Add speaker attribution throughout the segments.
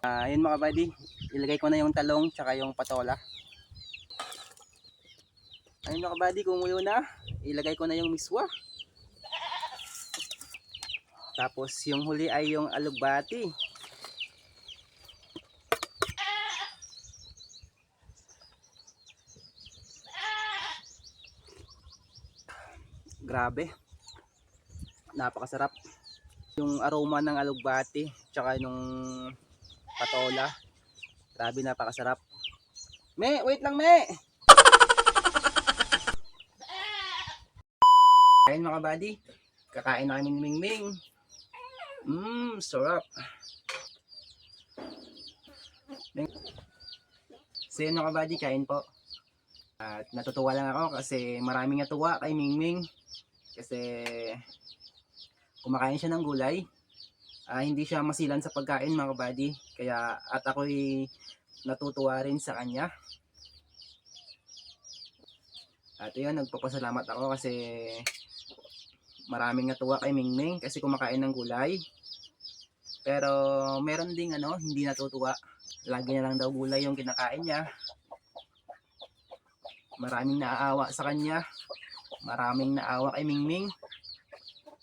Speaker 1: Ah, ayun mga buddy, ilagay ko na yung talong tsaka yung patola. Ayun mga buddy, kumulo na. Ilagay ko na yung miswa. Tapos yung huli ay yung alugbati. Grabe. Napakasarap. Yung aroma ng alugbati tsaka yung patola. Grabe napakasarap. Me, wait lang me. Ayun mga buddy, kakain na kami ni Ming Ming. Mmm, sarap. So yun mga buddy, kain po. At natutuwa lang ako kasi maraming natuwa kay Ming Ming. Kasi kumakain siya ng gulay. Ah, hindi siya masilan sa pagkain mga buddy. Kaya at ako'y natutuwa rin sa kanya. At yun, nagpapasalamat ako kasi maraming natuwa kay Mingming kasi kumakain ng gulay. Pero meron ding ano, hindi natutuwa. Lagi na lang daw gulay yung kinakain niya. Maraming naaawa sa kanya. Maraming naawa kay Mingming.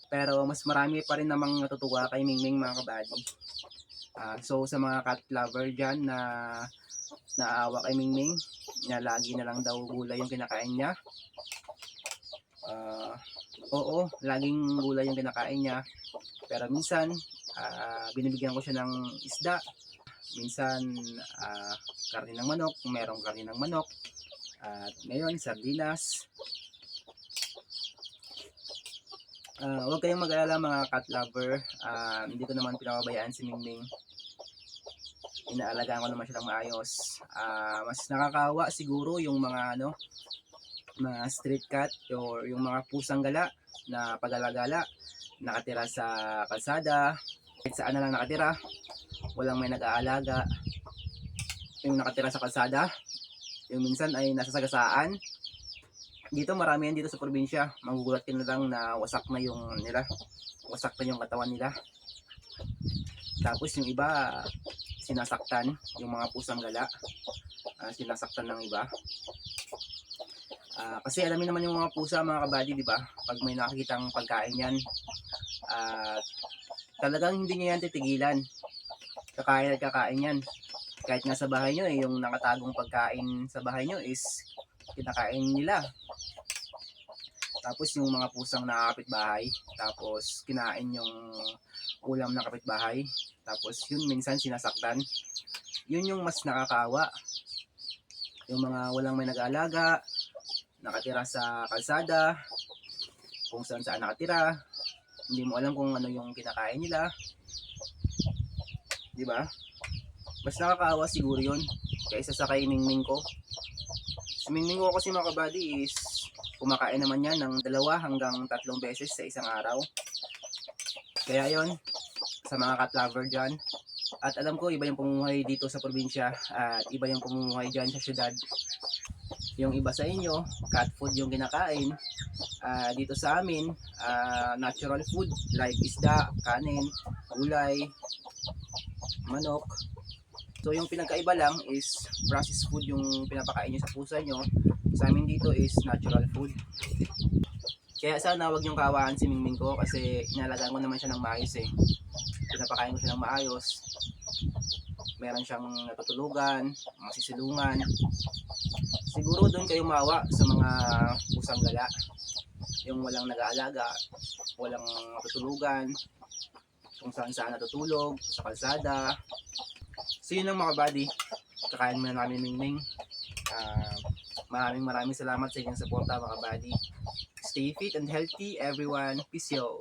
Speaker 1: Pero mas marami pa rin namang natutuwa kay Mingming mga kabady. Ah, so sa mga cat lover dyan na naawa kay Mingming, na lagi na lang daw gulay yung kinakain niya. Ah, oo, laging gulay yung kinakain niya. Pero minsan, ah, binibigyan ko siya ng isda. Minsan, ah, karne ng manok, merong karne ng manok. At ngayon, sardinas. Ah, huwag kayong mag-alala mga cat lover. Ah, hindi ko naman pinababayaan si Mingming. Inaalagaan ko naman siya ng maayos. Ah, mas nakakawa siguro yung mga ano, mga street cat or yung mga pusang gala na pagalagala nakatira sa kalsada kahit saan na lang nakatira walang may nag-aalaga yung nakatira sa kalsada yung minsan ay nasa sagasaan dito marami yan dito sa probinsya magugulat ka na lang na wasak na yung nila wasak na yung katawan nila tapos yung iba sinasaktan yung mga pusang gala ah, sinasaktan ng iba Ah, kasi alamin naman yung mga pusa mga kabady, di ba? Pag may nakikitang pagkain yan, at talagang hindi niya yan titigilan. Kakain at kakain yan. Kahit nga sa bahay nyo, eh, yung nakatagong pagkain sa bahay nyo is kinakain nila. Tapos yung mga pusang nakakapit bahay, tapos kinain yung ulam ng kapitbahay, tapos yun minsan sinasaktan. Yun yung mas nakakawa. Yung mga walang may nag-aalaga, nakatira sa kalsada, kung saan saan nakatira, hindi mo alam kung ano yung kinakain nila. Di ba? Mas nakakaawa siguro yun kaysa sa kay Mingming ko. Mingming ko kasi mga kabady is kumakain naman yan ng dalawa hanggang tatlong beses sa isang araw. Kaya yon sa mga cat lover dyan. At alam ko iba yung pamumuhay dito sa probinsya at iba yung pamumuhay dyan sa syudad yung iba sa inyo, cat food yung kinakain. Ah, dito sa amin, ah, natural food like isda, kanin, gulay, manok. So yung pinagkaiba lang is processed food yung pinapakain nyo sa pusa nyo. Sa amin dito is natural food. Kaya sana wag niyong kawaan si Mingming ko kasi inalagaan ko naman siya ng maayos eh. Pinapakain ko siya ng maayos. Meron siyang natutulugan, masisilungan, siguro doon kayo mawa sa mga pusang gala. Yung walang nag-aalaga, walang tutulugan, kung saan saan natutulog, sa kalsada. So yun lang mga buddy. Kakain muna namin Mingming. Ah, maraming maraming salamat sa inyong suporta mga buddy. Stay fit and healthy everyone. Peace yo.